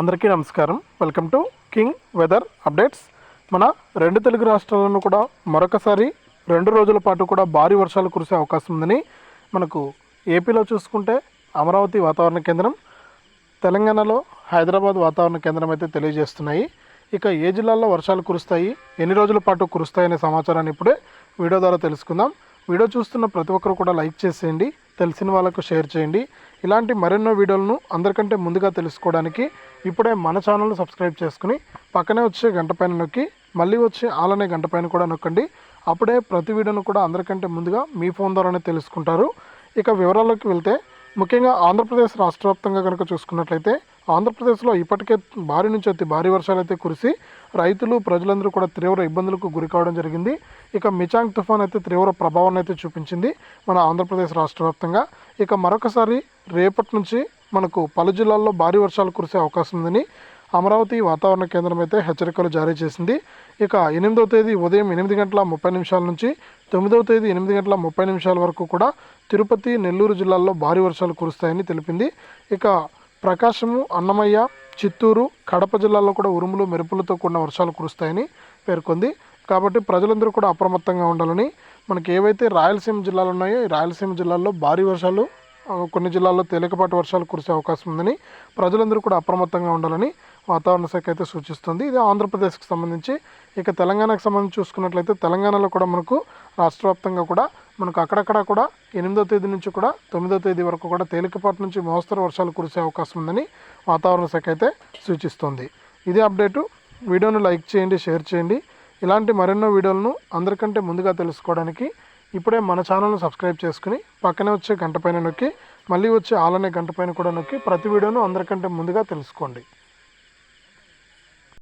అందరికీ నమస్కారం. Welcome to King Weather updates. మన రెండు తెలుగు రాష్ట్రాలను కూడా మరొకసారి రెండు రోజుల పాటు కూడా భారీ వర్షాలు కురిసే అవకాశం ఉందని మనకు ఏపీలో చూసుకుంటే అమరావతి వాతావరణ కేంద్రం తెలంగాణలో హైదరాబాద్ వాతావరణ కేంద్రం అయితే తెలియజేస్తున్నాయి. ఇక ఏ జిల్లాల్లో వర్షాలు కురుస్తాయి ఎన్ని రోజుల పాటు కురుస్తాయనే సమాచారాన్ని ఇప్పుడే వీడియో ద్వారా తెలుసుకుందాం. వీడియో చూస్తున్న ప్రతి ఒక్కరు కూడా లైక్ చేసేయండి. తెలిసిన వాళ్ళకు షేర్ చేయండి. ఇలాంటి మరెన్నో వీడియోలను అందరికంటే ముందుగా తెలుసుకోవడానికి ఇప్పుడే మన ఛానల్ను సబ్స్క్రైబ్ చేసుకుని పక్కనే వచ్చే గంట పైన నొక్కి మళ్ళీ వచ్చే ఆలనే గంట పైన కూడా నొక్కండి. అప్పుడే ప్రతి వీడియోను కూడా అందరికంటే ముందుగా మీ ఫోన్ ద్వారానే తెలుసుకుంటారు. ఇక వివరాల్లోకి వెళ్తే ముఖ్యంగా ఆంధ్రప్రదేశ్ రాష్ట్ర వ్యాప్తంగా కనుక చూసుకున్నట్లయితే ఆంధ్రప్రదేశ్లో ఇప్పటికే భారీ నుంచి అతి భారీ వర్షాలు అయితే కురిసి రైతులు ప్రజలందరూ కూడా తీవ్ర ఇబ్బందులకు గురి కావడం జరిగింది. ఇక మిచాంగ్ తుఫాన్ అయితే తీవ్ర ప్రభావాన్ని అయితే చూపించింది మన ఆంధ్రప్రదేశ్ రాష్ట్ర వ్యాప్తంగా. ఇక మరొకసారి రేపటి నుంచి మనకు పలు జిల్లాల్లో భారీ వర్షాలు కురిసే అవకాశం ఉందని అమరావతి వాతావరణ కేంద్రం అయితే హెచ్చరికలు జారీ చేసింది. ఇక ఎనిమిదవ తేదీ ఉదయం ఎనిమిది గంటల ముప్పై నిమిషాల నుంచి తొమ్మిదవ తేదీ ఎనిమిది గంటల ముప్పై నిమిషాల వరకు కూడా తిరుపతి నెల్లూరు జిల్లాల్లో భారీ వర్షాలు కురుస్తాయని తెలిపింది. ఇక ప్రకాశము అన్నమయ్య చిత్తూరు కడప జిల్లాల్లో కూడా ఉరుములు మెరుపులతో కూడిన వర్షాలు కురుస్తాయని పేర్కొంది. కాబట్టి ప్రజలందరూ కూడా అప్రమత్తంగా ఉండాలని మనకి ఏవైతే రాయలసీమ జిల్లాలు ఉన్నాయో ఈ రాయలసీమ జిల్లాల్లో భారీ వర్షాలు కొన్ని జిల్లాల్లో తేలికపాటి వర్షాలు కురిసే అవకాశం ఉందని ప్రజలందరూ కూడా అప్రమత్తంగా ఉండాలని వాతావరణ శాఖ అయితే సూచిస్తుంది. ఇది ఆంధ్రప్రదేశ్కి సంబంధించి ఇక తెలంగాణకు సంబంధించి చూసుకున్నట్లయితే తెలంగాణలో కూడా మనకు రాష్ట్ర వ్యాప్తంగా కూడా మనకు అక్కడక్కడ కూడా ఎనిమిదో తేదీ నుంచి కూడా తొమ్మిదో తేదీ వరకు కూడా తేలికపాటి నుంచి మోస్తరు వర్షాలు కురిసే అవకాశం ఉందని వాతావరణ శాఖ అయితే సూచిస్తుంది. ఇదే అప్డేటు. వీడియోను లైక్ చేయండి షేర్ చేయండి. ఇలాంటి మరెన్నో వీడియోలను అందరికంటే ముందుగా తెలుసుకోవడానికి ఇప్పుడే మన ఛానల్ను సబ్స్క్రైబ్ చేసుకుని పక్కనే వచ్చే గంట పైన నొక్కి మళ్ళీ వచ్చే ఆలనే గంట పైన కూడా నొక్కి ప్రతి వీడియోను అందరికంటే ముందుగా తెలుసుకోండి.